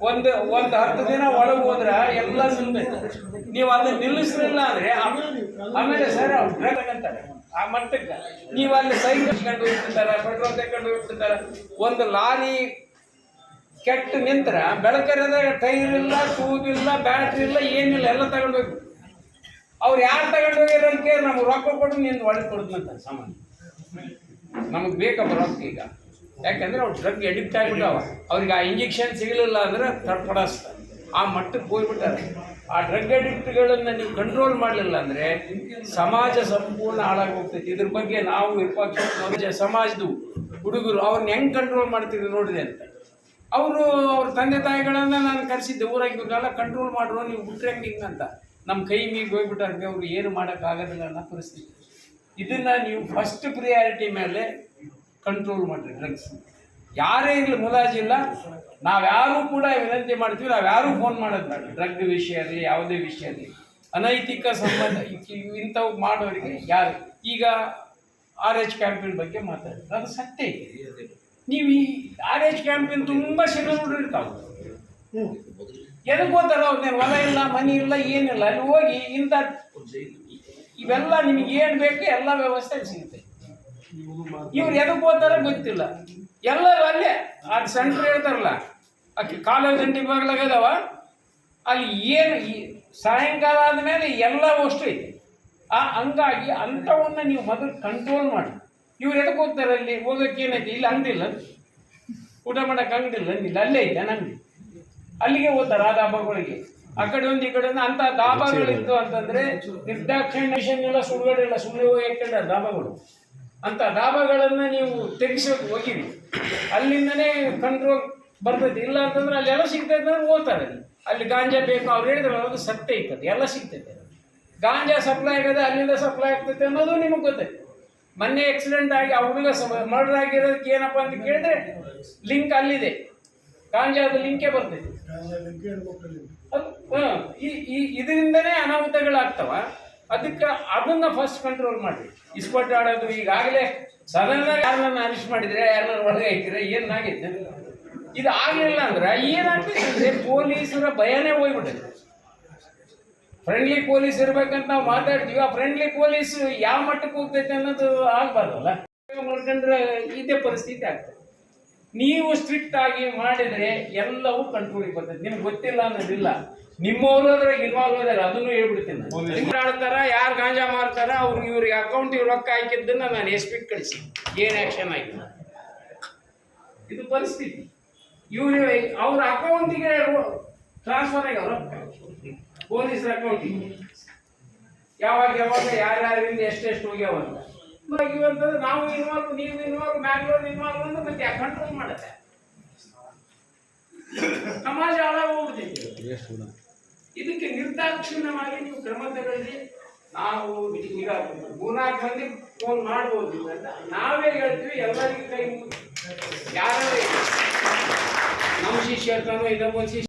ಒಂದು ಒಂದು ಹತ್ತು ದಿನ ಒಳಗೆ ಹೋದ್ರೆ ಎಲ್ಲ ನಿಲ್ಬೇಕು ನೀವು ಅಲ್ಲಿ ನಿಲ್ಲಿಸ್ಲಿಲ್ಲ ಅಂದ್ರೆ ಆಮೇಲೆ- ಸರ್ ಅಂತಾರೆ ಆ ಮಟ್ಟಕ್ಕೆ. ನೀವು ಅಲ್ಲಿ ಸೈನ್ ಕಂಡು ಹೋಗ್ತಿದ್ದಾರೆ, ಪೆಟ್ರೋಲ್ ತೆಕ್ಕೊಂಡು ಹೋಗ್ತಿದ್ದಾರೆ? ಒಂದು ಲಾರಿ ಕೆಟ್ಟು ನಿಂತ್ರ ಬೆಳಕರದ ಟೈರ್ ಇಲ್ಲ ಟೂಬ್ ಇಲ್ಲ, ಬ್ಯಾಟ್ರಿ ಇಲ್ಲ, ಏನಿಲ್ಲ, ಎಲ್ಲ ತಗೊಂಡು ಹೋಗಿ ಅವ್ರು ಯಾರು ತಗೊಂಡು ಹೋಗ್ಯಾರ ನಮ್ಗೆ ರೊಕ್ಕ ಕೊಟ್ಟು ನಿಂದು ಒಳಗೆ ಕೊಡ್ತಂತ ಸಾಮಾನ್ಯ. ನಮಗೆ ಬೇಕಪ್ಪ ರೊಕ್ಕ ಈಗ. ಯಾಕಂದ್ರೆ ಅವ್ರು ಡ್ರಗ್ ಅಡಿಕ್ಟ್ ಆಗಿಬಿಟ್ಟಾವ ಅವ್ರಿಗೆ ಆ ಇಂಜೆಕ್ಷನ್ ಸಿಗಲಿಲ್ಲ ಅಂದ್ರೆ ತಡ್ಪಡಿಸ್ತಾರೆ ಆ ಮಟ್ಟಕ್ಕೆ ಹೋಗ್ಬಿಟ್ಟಾರೆ. ಆ ಡ್ರಗ್ ಎಡಿಕ್ಟ್ಗಳನ್ನು ನೀವು ಕಂಟ್ರೋಲ್ ಮಾಡಲಿಲ್ಲ ಅಂದರೆ ಸಮಾಜ ಸಂಪೂರ್ಣ ಹಾಳಾಗಿ ಹೋಗ್ತೈತಿ ಇದ್ರ ಬಗ್ಗೆ ನಾವು ವಿಪಕ್ಷ ಸಮಾಜ ಸಮಾಜದ ಹುಡುಗರು ಅವ್ರನ್ನ ಹೆಂಗೆ ಕಂಟ್ರೋಲ್ ಮಾಡ್ತೀರಿ ನೋಡಿದೆ ಅಂತ. ಅವರು ಅವ್ರ ತಂದೆ ತಾಯಿಗಳನ್ನು ನಾನು ಕರೆಸಿದ್ದೆ. ಬೇಕಲ್ಲ ಕಂಟ್ರೋಲ್ ಮಾಡ್ರು, ನೀವು ಬಿಟ್ಟರೆ ಹೆಂಗೆ ಹಿಂಗೆ ಅಂತ. ನಮ್ಮ ಕೈ ಮೀಗೆ ಹೋಗ್ಬಿಟ್ಟಾರೆ ಅವ್ರು ಏನು ಮಾಡೋಕ್ಕಾಗೋದಿಲ್ಲ ಅನ್ನೋ ಪರಿಸ್ಥಿತಿ. ಇದನ್ನು ನೀವು ಫಸ್ಟ್ ಪ್ರಿಯಾರಿಟಿ ಮೇಲೆ ಕಂಟ್ರೋಲ್ ಮಾಡಿರಿ ಡ್ರಗ್ಸ್ ಯಾರೇ ಇರಲಿ ಮುಲಾಜಿಲ್ಲ ನಾವ್ಯಾರೂ ಕೂಡ ವಿನಂತಿ ಮಾಡ್ತೀವಿ, ನಾವ್ಯಾರೂ ಫೋನ್ ಮಾಡೋದು ಡ್ರಗ್ ವಿಷಯ ಇರಲಿ ಯಾವುದೇ ವಿಷಯ ಇರಲಿ ಅನೈತಿಕ ಸಂಬಂಧ ಇಂಥವು ಮಾಡೋರಿಗೆ ಯಾರು? ಈಗ ಆರ್ ಎಚ್ ಕ್ಯಾಂಪಿನ ಬಗ್ಗೆ ಮಾತಾಡಿದ್ರು. ಅದು ಸತ್ಯ ಇದೆ. ನೀವು ಈ ಆರ್ ಎಚ್ ಕ್ಯಾಂಪಿನ ತುಂಬ ಶಿರಗಳು ಇರ್ತಾವೆ. ಎದಕ್ಕೆ ಹೋಗ್ತಾರ ಅವ್ರನ್ನೇನು ಹೊಲ ಇಲ್ಲ, ಮನಿ ಇಲ್ಲ, ಏನಿಲ್ಲ, ಅಲ್ಲಿ ಹೋಗಿ ಇಂಥ ಇವೆಲ್ಲ ನಿಮಗೆ ಏನು ಬೇಕು ಎಲ್ಲ ವ್ಯವಸ್ಥೆ ಸಿಗುತ್ತೆ. ಇವ್ರು ಎದಕ್ಕೆ ಓದ್ತಾರ ಗೊತ್ತಿಲ್ಲ. ಎಲ್ಲ ಅಲ್ಲೇ ಅದು ಸೆಂಟ್ರ್ ಹೇಳ್ತಾರಲ್ಲ ಅಕ್ಕಿ ಕಾಲೇಜ್ ಗಂಟೆ ಬಾಗ್ಲಾಗದವ ಅಲ್ಲಿ ಏನು ಈ ಸಾಯಂಕಾಲ ಆದಮೇಲೆ ಎಲ್ಲ ಅಷ್ಟು ಐತೆ ಆ ಹಂಗಾಗಿ ಅಂಥವನ್ನ ನೀವು ಮೊದಲು ಕಂಟ್ರೋಲ್ ಮಾಡಿ. ಇವ್ರು ಎದಕ್ಕೆ ಹೋಗ್ತಾರೆ ಅಲ್ಲಿ? ಓದೋಕೆ ಏನೈತಿ? ಇಲ್ಲಿ ಅಂಗಡಿಲ್ಲ ಊಟ ಮಾಡಕ್ಕೆ ಅಂಗಡಿಲ್ಲ ಇಲ್ಲ ಅಲ್ಲೇ ಐತೆ, ನಂಗೆ. ಅಲ್ಲಿಗೆ ಹೋಗ್ತಾರೆ ಆ ದಾಬಾಗಳಿಗೆ ಆ ಕಡೆ ಒಂದು, ಈ ಕಡೆ ಒಂದು. ಅಂಥ ದಾಬಾಗಳಿತ್ತು ಅಂತಂದ್ರೆ ನಿರ್ದಾಕ್ಷಿಣ್ಯ ಎಲ್ಲ ಇಲ್ಲ ಸುಮ್ಮನೆ ಹೋಗಿ ದಾಬಾಗಳು ಅಂತ ಡಾಬಾಗಳನ್ನು ನೀವು ತೆಗಿಸೋಕೆ ಹೋಗಿರಿ. ಅಲ್ಲಿಂದನೇ ಕಂಟ್ರೋಲ್ ಬರ್ತೈತಿ. ಇಲ್ಲ ಅಂತಂದ್ರೆ ಅಲ್ಲಿ ಎಲ್ಲ ಸಿಗ್ತೈತೆ ಅಂದ್ರೆ ಓದ್ತಾರೆ ಅಲ್ಲಿ. ಅಲ್ಲಿ ಗಾಂಜಾ ಬೇಕು ಅವ್ರು ಹೇಳಿದ್ರೆ ಅದು ಸತ್ಯ ಇರ್ತದೆ ಎಲ್ಲ ಸಿಗ್ತೈತೆ ಗಾಂಜಾ ಸಪ್ಲೈ ಆಗದೆ ಅಲ್ಲಿಂದ ಸಪ್ಲೈ ಆಗ್ತೈತೆ ಅನ್ನೋದು ನಿಮಗೆ ಗೊತ್ತೈತೆ. ಮೊನ್ನೆ ಆಕ್ಸಿಡೆಂಟ್ ಆಗಿ ಆ ಹುಡುಗ ಮರ್ಡರ್ ಆಗಿರೋದಕ್ಕೆ ಏನಪ್ಪ ಅಂತ ಕೇಳಿದ್ರೆ ಲಿಂಕ್ ಅಲ್ಲಿದೆ. ಗಾಂಜಾದ ಲಿಂಕೇ ಬರ್ತೈತೆ. ಅದು ಹಾ, ಈ ಈ ಇದರಿಂದನೇ ಅನಾಹುತಗಳಾಗ್ತವ. ಅದಕ್ಕೆ ಅದನ್ನ ಫಸ್ಟ್ ಕಂಟ್ರೋಲ್ ಮಾಡಿ. ಇಸ್ಪಟ್ ಆಡೋದು ಈಗಾಗಲೇ ಆಗಿ ಯಾರನ್ನ ಅರೆಸ್ಟ್ ಮಾಡಿದ್ರೆ ಯಾರನ್ನ ಒಳಗೆ ಹಾಕಿದ್ರೆ ಏನಾಗೈತೆ ಇದು ಆಗಲಿಲ್ಲ ಅಂದ್ರೆ ಏನಾಗ್ತಿದೆ? ಪೊಲೀಸರ ಭಯನೇ ಹೋಗ್ಬಿಟ್ಟಿದೆ. ಫ್ರೆಂಡ್ಲಿ ಪೊಲೀಸ್ ಇರ್ಬೇಕಂತ ನಾವು ಮಾತಾಡ್ತೀವಿ. ಆ ಫ್ರೆಂಡ್ಲಿ ಪೊಲೀಸ್ ಯಾವ ಮಟ್ಟಕ್ಕೆ ಹೋಗ್ತೈತೆ ಅನ್ನೋದು ಆಗ್ಬಾರ್ದಲ್ಲ? ಮಾಡ್ಕೊಂಡ್ರೆ ಇದೇ ಪರಿಸ್ಥಿತಿ ಆಗ್ತದೆ. ನೀವು ಸ್ಟ್ರಿಕ್ಟ್ ಆಗಿ ಮಾಡಿದ್ರೆ ಎಲ್ಲವೂ ಕಂಟ್ರೋಲಿಗೆ ಬರ್ತದೆ. ನಿಮ್ಗೆ ಗೊತ್ತಿಲ್ಲ ಅನ್ನೋದಿಲ್ಲ. ನಿಮ್ಮವರು ಅದ್ರಾಗ ಇನ್ವಾಲ್ವ್ ಅದಾರ ಅದನ್ನು ಹೇಳ್ಬಿಡ್ತೀನಿ ನಾನು. ಆಡ್ತಾರ ಯಾರು ಗಾಂಜಾ ಮಾರ್ತಾರ ಅವ್ರಿಗೆ ಇವ್ರಿಗೆ ಅಕೌಂಟಿಗೆ ರೊಕ್ಕ ಹಾಕಿದ್ದನ್ನ ನಾನು ಎಸ್ ಪಿ ಕಳಿಸಿ. ಏನು ಆ್ಯಕ್ಷನ್ ಆಯ್ತು? ಇದು ಪರಿಸ್ಥಿತಿ. ಇವ್ರು ಅವ್ರ ಅಕೌಂಟಿಗೆ ಟ್ರಾನ್ಸ್ಫರ್ ಆಗ್ಯಾವ ರೊಕ್ಕ ಪೊಲೀಸರ ಅಕೌಂಟಿಗೆ ಯಾವಾಗ ಯಾವಾಗ ಯಾರ್ಯಾರಿಂದ ಎಷ್ಟೆಷ್ಟು ಹೋಗ್ಯಾವ ಅಂತ. ಇವಂತಂದ್ರೆ ನಾವು ಇನ್ವಾಲ್ವ್ ನೀವು ಇನ್ವಾಲ್ವ್ ಮ್ಯಾಂಗ್ಳೂರ್ ಇನ್ವಾಲ್ವ್ ಅಂದ್ರೆ ಮತ್ತೆ ಕಂಟ್ರೋಲ್ ಮಾಡುತ್ತೆ? ಸಮಾಜ ಹಾಳಾಗಿ ಹೋಗ್ಬಿಡ್ತೈತಿ ಇದಕ್ಕೆ ನಿರ್ದಾಕ್ಷಿಣ್ಯವಾಗಿ ನೀವು ಕ್ರಮ ತಗೊಳ್ಳಿ ನಾವು ಈಗ ಮೂರ್ನಾಲ್ಕು ಮಂದಿ ಫೋನ್ ಮಾಡ್ಬೋದು ಅಂತ ನಾವೇ ಹೇಳ್ತೀವಿ, ಎಲ್ಲರಿಗೂ ಕೈ ಯಾರೇ ನಮ್ಮ ಶಿಷ್ಯ ಇರ್ತಾನೋ ಇನ್ನೊಬ್ಬ ಶಿಷ್ಯ